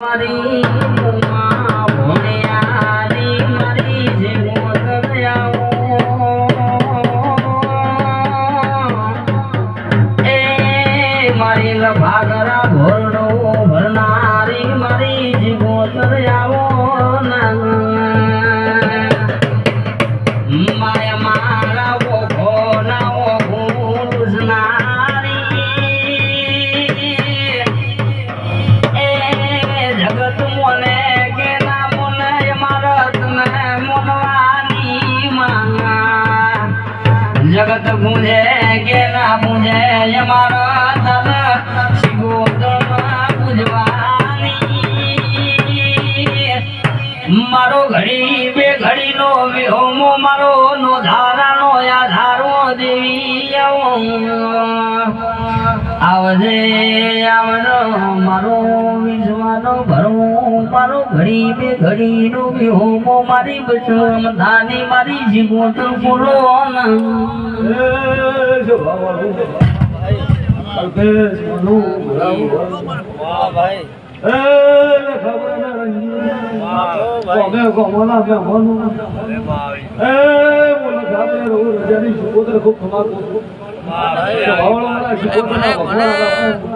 મારી જગત ગુંજે કે ના ગુંજે મારા તન શિગોદમાં પૂજવાની. મારો ઘડી, બે ઘડીનો વિહોમો, મારો નો ધારાનો આધારો દેવી આવજે, આવજો, મારો વિશ્વાનો ભરો. મારો ઘડી બે ઘડીનો વિહોમો મારી બચમ ધાની મારી જીગોટ બોલો ખૂબ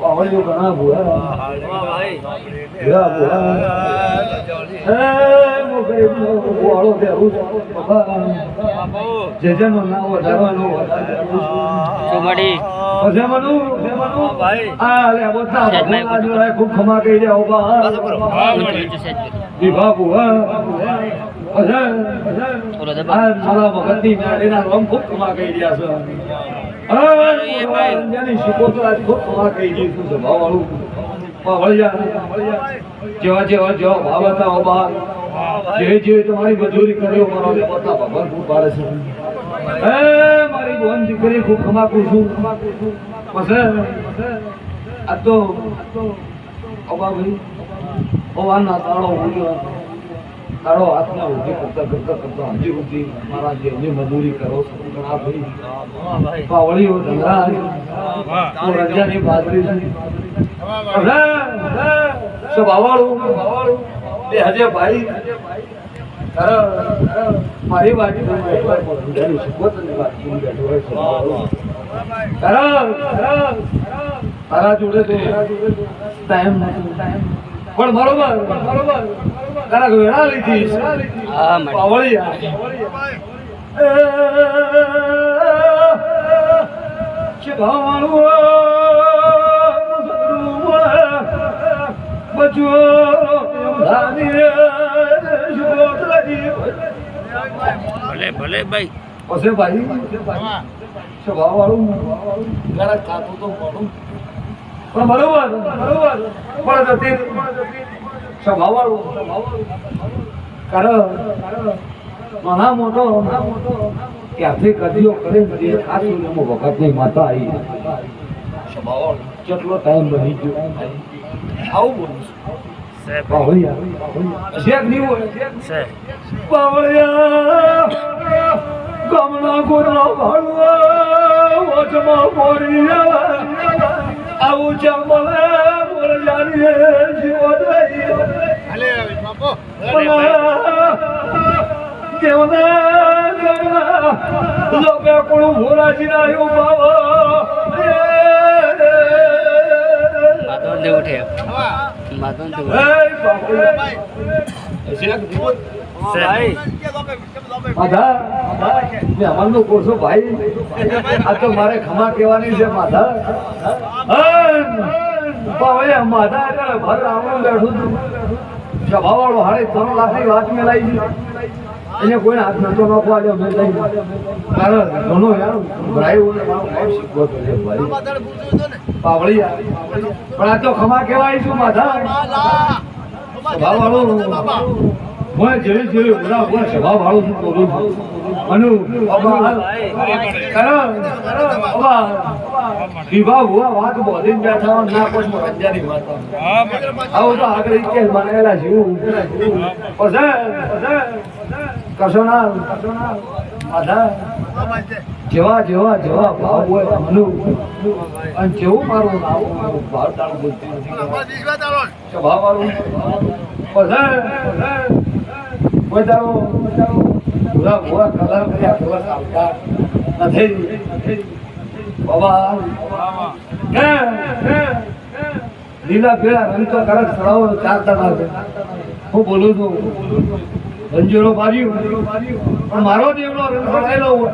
ઘણા ભૂયા. ભૂયા ભૂયા. જે જેનો નામ વધારવાનો મળી ખૂબ ખમા કહી જાઓ બા વિભા ભૂવા થોડો દબાવ. આ મારા ભગતની મેળીના રોમ ખૂબ ખમા કહી રહ્યા છે જેવા જેવા જેવા ભાવ હતા જે જે તમારી મજૂરી કર્યો મારો દેવતા ભગવાન ખૂબ પાડે છે એ મારી બોન દીકરી ખૂબ ખમાકું છું પછી આ તો ઓબા ભાઈ અવાના તાળો ઉડ્યો તાળો હાથમાં ઊભી કરતા કરતા કરતા હજી સુધી મારા જે હજી મજૂરી કરો ઘણા ભાઈ પાવળીઓ ધંધા રંજાની બાજરી છું. સ્વભાવાળું બે હજે ભાઈ. મારી બાજુ. તારા જોડે પણ બરોબર બરોબર. તારા વેળા લીધી પાવળિયા કે ભલે ભલે ભાઈ. પછી ભાઈ. સ્વભાવ વાળું જરાક ખાતું તો પણ બરોબર બરોબર. પણ તો તે સ્વભાવ વાળું કારણ નાના મોટો ત્યાંથી કદીઓ કરે તે ખાસ એમાં વખતની માતા આવી. કેટલો ટાઈમ બની ગયો. આવું બોલું છું. બાવળિયા શેક નહીં હોય બાવળિયા ગમના ગોરના ભાડુઆ વચમાં પોરી આવું જમલે મોર જીવો દઈ લોકે કોણ ભોરાજી બાવા માધવન દેવ ઉઠે ભાઈ આ તો મારે ખમા કહેવાની છે માધા માધા ભર રાવણ બેઠું સભાવાળો હારે ત્રણ લાખની વાત મેં લાવી છે. એને કોઈને હાથ નતો નાખવા દો મેં લઈ કારણ ઘણો યાર ભાઈ શીખવો તો ભાઈ. પાવળી. પણ આ તો ખમા કહેવાય છું માધા? સભાવાળો હું જેવી જેવી ઉડા સભાવાળો છું, બોલું છું. અનુ બાબા કારણ બાબા વિવાહ હુઆ વાત બોલી બેઠા હોય, ના કોઈ રંજાની વાત. આવું તો આગળ ઇતિહાસ બનાવેલા જીવું. પછી કશો ના આધા. જેવા જેવા જેવા ભાવ હોય મનુ અને જેવું મારું નામ મારું ભાવ તાળ બોલતી નથી. સ્વભાવ વાળું. પછી કોઈ તારો. કલર કર્યા દિવસ લીલા પીળા રંગ તો કરે સડાવો ચાલતા છે હું બોલું છું. રંજોરો બાજ્યું. પણ મારો દેવનો રંગ હોય.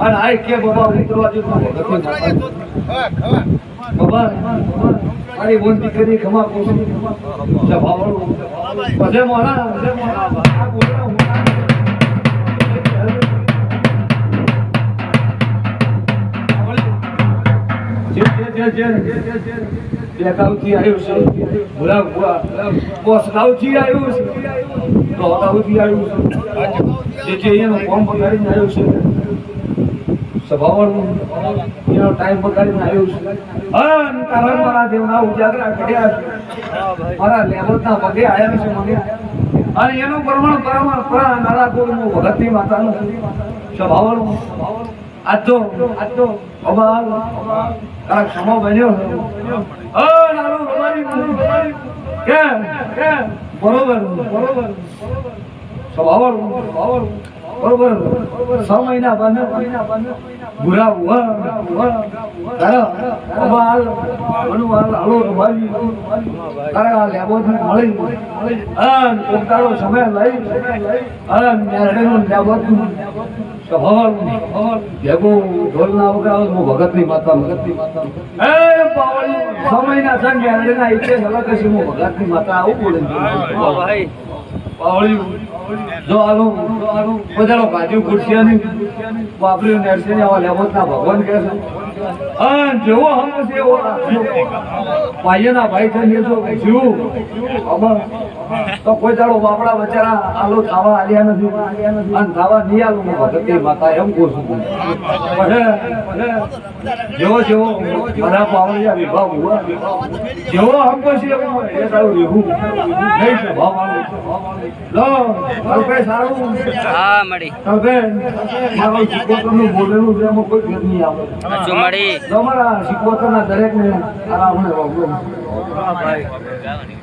અને આ કે બાબા ઉતરવા જેવું બાબા મારી બોન દીકરી ખમા કોશી. જભાવડું પછી મોના મોના આવ્યું છે ભૂરા ભૂરા બોસ ગાઉથી આવ્યું છે ગાઉથી આવ્યું છે જે જે અહીંયાનું ફોર્મ બગાડીને આવ્યું છે સભાવાળું એનો ટાઈમ બગાડીને આવ્યું છે અન કારણ મારા દેવના ઉજાગરા મારા લેવલના પગે આવ્યા છે મને અને એનું પ્રમાણ પ્રમાણ પ્રાણ નારા ગોળનું ભગતની માતાનું સભાવાળું. આજ આજ અબાલ આ ક્ષમો બન્યો અ નાનું રમાડી કે કે બરોબર. બરોબર સ્વભાવવાળું સ્વભાવવાળું બરોબર. છ મહિના બંધ ભૂરા અબાલ મનુવાલ હાલો, રમાડી. તારા આ લેબો મળી. અન પોતાનો ભેગો ઢોલના વગાડો હું ભગતની માતા ભગતની માતા. એ પાવળી સમયના સંગ મેરડેના ઇતિહાસ અલગ છે હું ભગતની માતા આવું બોલે ભાઈ. પાવળી જો આનું બધાનો કાજુ ખુરશીયાની વાપર્યું નરસિંહ આવા લેવતના ભગવાન કહે છે. અન જેવો હમ છે એવો ભાઈઓના ભાઈ થઈને જો જીવ તો કોઈ દાડો બાપડા બચારા આલો ખાવા આલ્યા નથી. અને ખાવા નહીં આલું હું ભગતે માતા એમ કહું છું જેવો જેવો બધા પાવડિયા વિભાવ હુआ જેવો હમકો છે એવો એ દાડો રહેવું નહીં છે ભાવવાનું લો કલ્પે સારું. હા મળી. કલ્પે મારો શિકોતરનું બોલેલું છે એમાં કોઈ ફેર નહીં આવે. તમારા દરેકને ને